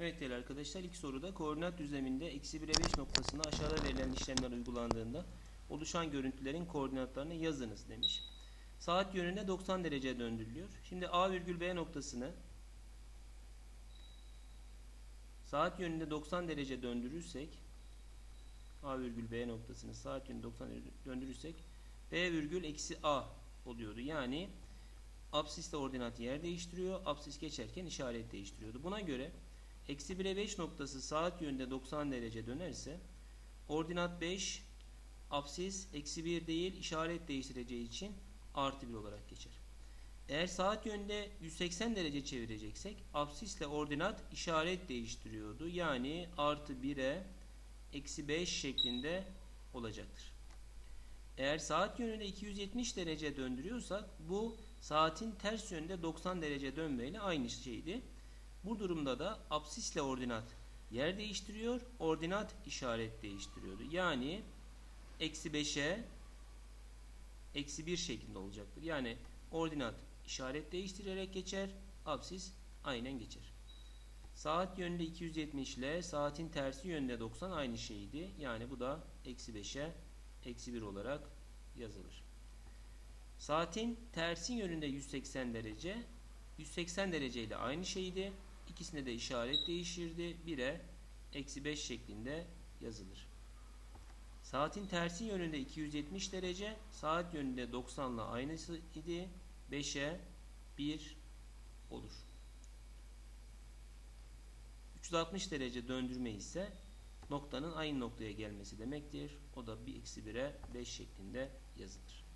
Evet değerli arkadaşlar ilk soruda koordinat düzleminde eksi 1'e 5 noktasında aşağıda verilen işlemler uygulandığında oluşan görüntülerin koordinatlarını yazınız demiş. Saat yönünde 90 derece döndürülüyor. Şimdi A virgül B noktasını saat yönünde 90 derece döndürürsek A virgül B noktasını saat yönünde 90 derece döndürürsek B virgül eksi A oluyordu. Yani absisle ordinat yer değiştiriyor. Absis geçerken işaret değiştiriyordu. Buna göre Eksi 1'e 5 noktası saat yönünde 90 derece dönerse ordinat 5 apsis eksi 1 değil işaret değiştireceği için artı 1 olarak geçer. Eğer saat yönünde 180 derece çevireceksek apsisle ordinat işaret değiştiriyordu. Yani artı 1'e eksi 5 şeklinde olacaktır. Eğer saat yönünde 270 derece döndürüyorsak bu saatin ters yönünde 90 derece dönmeyle aynı şeydi. Bu durumda da absisle ordinat yer değiştiriyor. Ordinat işaret değiştiriyordu. Yani eksi 5'e eksi 1 şeklinde olacaktır. Yani ordinat işaret değiştirerek geçer. Absis aynen geçer. Saat yönünde 270 ile saatin tersi yönünde 90 aynı şeydi. Yani bu da eksi 5'e eksi 1 olarak yazılır. Saatin tersi yönünde 180 derece 180 derece ile aynı şeydi. İkisinde de işaret değişirdi. 1'e eksi 5 şeklinde yazılır. Saatin tersi yönünde 270 derece, saat yönünde 90 ile aynısı idi. 5'e 1 olur. 360 derece döndürme ise noktanın aynı noktaya gelmesi demektir. O da 1 eksi 1'e 5 şeklinde yazılır.